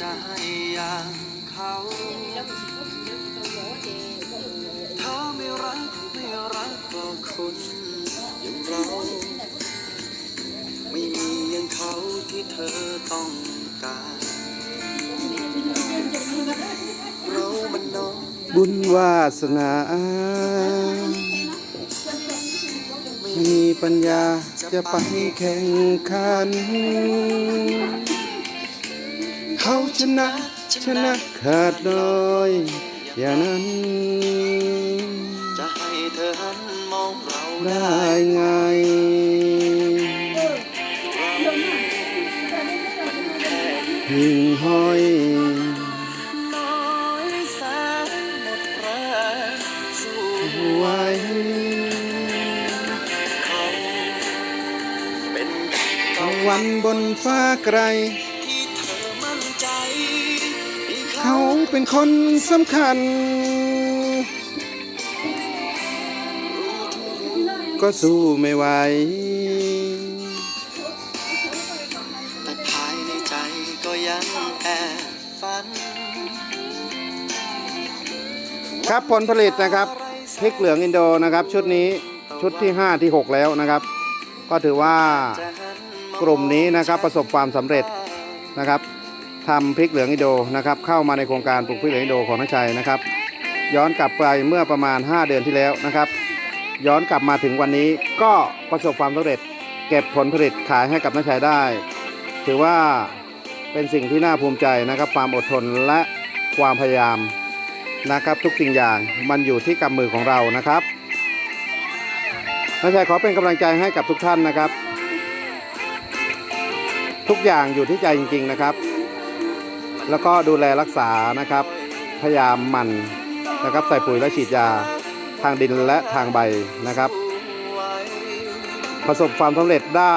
จะให้อย่างเขาถ้าไม่รักไม่รักก็คนอย่างเรา ไม่มีอย่างเขาที่เธอต้องการ เรามันน้องบุญวาสนาไม่มีปัญญาจะไปแข่งขัน เขาชนะชนะขาดโดยอย่างนั้น จะให้เธอหันมองเราได้ไงหิ่งห้อยน้อยแสนหมดแรงสู้ไว้เขาเป็นดังตะวันบนฟ้าไกล เขาเป็นคนสำคัญ ก็สู้ไม่ไหวแต่ภายในใจก็ยังแอบฝัน ครับผลผลิตนะครับพริกเหลืองอินโดนะครับ ชุดนี้ชุดที่ 5 ที่ 6 แล้วนะครับ ก็ถือว่าจะหันมองกลุ่มนี้นะครับประสบความสำเร็จนะครับ ทำพริกเหลืองอิโดนะครับเข้ามาในโครงการปลูกพริกเหลืองอิโดของนักชัยนะครับ ย้อนกลับไปเมื่อประมาณ 5 เดือนที่แล้วนะครับ ย้อนกลับมาถึงวันนี้ก็ประสบความสำเร็จ เก็บผลผลิตขายให้กับนักชัยได้ ถือว่าเป็นสิ่งที่น่าภูมิใจนะครับ ความอดทนและความพยายามนะครับ ทุกสิ่งอย่างมันอยู่ที่กำมือของเรานะครับนักชัยขอเป็นกำลังใจให้กับทุกท่านนะครับ ทุกอย่างอยู่ที่ใจจริง ๆ นะครับ แล้วก็ดูแลรักษานะครับ พยายามหมั่นนะครับใส่ปุ๋ยและฉีดยาทางดินและทางใบนะครับ ประสบความสำเร็จได้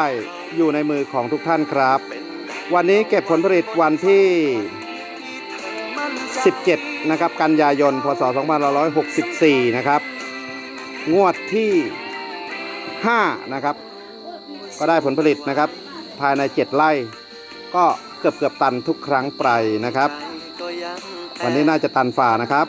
อยู่ในมือของทุกท่านครับ วันนี้เก็บผลผลิตวันที่ 17 นะครับ กันยายน พศ 2564 นะครับ งวดที่ 5 นะครับ ก็ได้ผลผลิตนะครับ ภายใน 7 ไร่ก็ เกือบเกือบๆตันทุกครั้งไปนะครับก็ยังแอบวันนี้น่าจะตันฝ่านะครับ